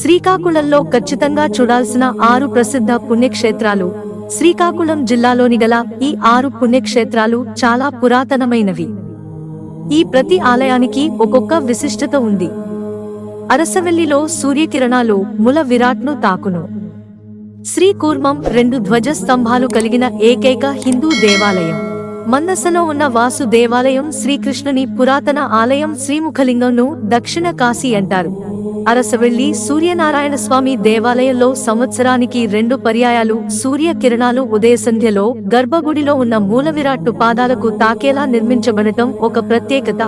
శ్రీకాకుళంలో ఖచ్చితంగా చూడాల్సిన ఆరు ప్రసిద్ధ పుణ్యక్షేత్రాలు. శ్రీకాకుళం జిల్లాలోని గల ఈ ఆరు పుణ్యక్షేత్రాలు చాలా పురాతనమైనవి. ఈ ప్రతి ఆలయానికి ఒక్కొక్క విశిష్టత ఉంది. అరసవెల్లిలో సూర్యకిరణాలు ముల విరాట్ను తాకును. శ్రీకూర్మం రెండు ధ్వజ స్తంభాలు కలిగిన ఏకైక హిందూ దేవాలయం. మన్నసలో ఉన్న వాసు దేవాలయం శ్రీకృష్ణుని పురాతన ఆలయం శ్రీముఖలింగంను దక్షిణ కాశీ అంటారు. అరస వెళ్ళి సూర్యనారాయణ స్వామి దేవాలయంలో సంవత్సరానికి రెండు పర్యాయాలు సూర్య కిరణాలు ఉదయసంధ్యలో గర్భగుడిలో ఉన్న మూల విరాట్టు పాదాలకు తాకేలా నిర్మించబడటం ఒక ప్రత్యేకత.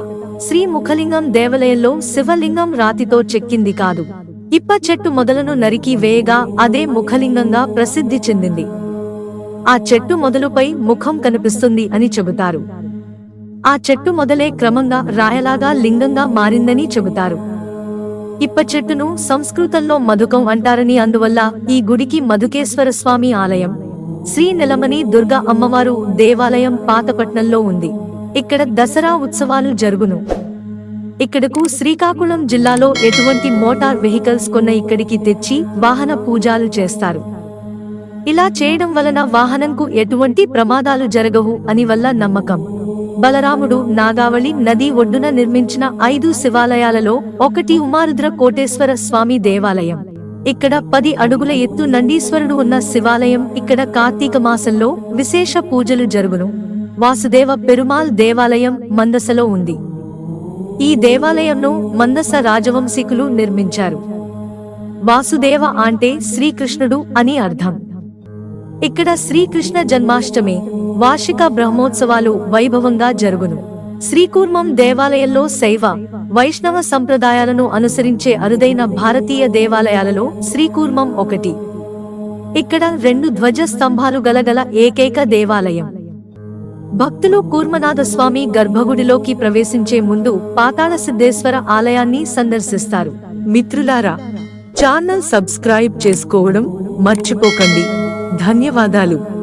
శ్రీ ముఖలింగం దేవాలయంలో శివలింగం రాతితో చెక్కింది కాదు. ఇప్ప చెట్టు మొదలను నరికి వేయగా అదే ముఖలింగంగా ప్రసిద్ధి చెందింది. ఆ చెట్టు మొదలుపై ముఖం కనిపిస్తుంది అని చెబుతారు. ఆ చెట్టు మొదలే క్రమంగా రాయలాగా లింగంగా మారిందని చెబుతారు. ఇప్ప చెట్టును సంస్కృతంలో మధుకం అంటారని అందువల్ల ఈ గుడికి మధుకేశ్వర స్వామి ఆలయం. శ్రీ నెలమణి దుర్గా అమ్మవారు దేవాలయం పాతపట్నంలో ఉంది. ఇక్కడ దసరా ఉత్సవాలు జరుగును. ఇక్కడకు శ్రీకాకుళం జిల్లాలో ఎటువంటి మోటార్ వెహికల్స్ కొన్న ఇక్కడికి తెచ్చి వాహన పూజలు చేస్తారు. ఇలా చేయడం వలన వాహనంకు ఎటువంటి ప్రమాదాలు జరగవు అని వల్ల నమ్మకం. బలరాముడు నాగావళి నది ఒడ్డున నిర్మించిన ఐదు శివాలయాలలో ఒకటి ఉమారుద్ర కోటేశ్వర స్వామి దేవాలయం. ఇక్కడ పది అడుగుల ఎత్తు నందీశ్వరుడు ఉన్న శివాలయం ఇక్కడ కార్తీక మాసంలో విశేష పూజలు జరుగును. వాసుదేవ పెరుమాల్ దేవాలయం మందసలో ఉంది. ఈ దేవాలయంను మందస రాజవంశీకులు నిర్మించారు. వాసుదేవ అంటే శ్రీకృష్ణుడు అని అర్థం. ఇక్కడ శ్రీకృష్ణ జన్మాష్టమి వార్షిక బ్రహ్మోత్సవాలు వైభవంగా జరుగును. శ్రీకూర్మం దేవాలయంలో శైవ వైష్ణవ సంప్రదాయాలను అనుసరించే అరుదైన భారతీయ దేవాలయాలలో శ్రీకూర్మం ఒకటి. ఇక్కడ రెండు ధ్వజ స్తంభాలు గలగల ఏకైక దేవాలయం. భక్తులు కూర్మనాథ స్వామి గర్భగుడిలోకి ప్రవేశించే ముందు పాతాళ సిద్ధేశ్వర ఆలయాన్ని సందర్శిస్తారు. మిత్రులారా ఛానల్ సబ్స్క్రైబ్ చేసుకోవడం మర్చిపోకండి. ధన్యవాదాలు.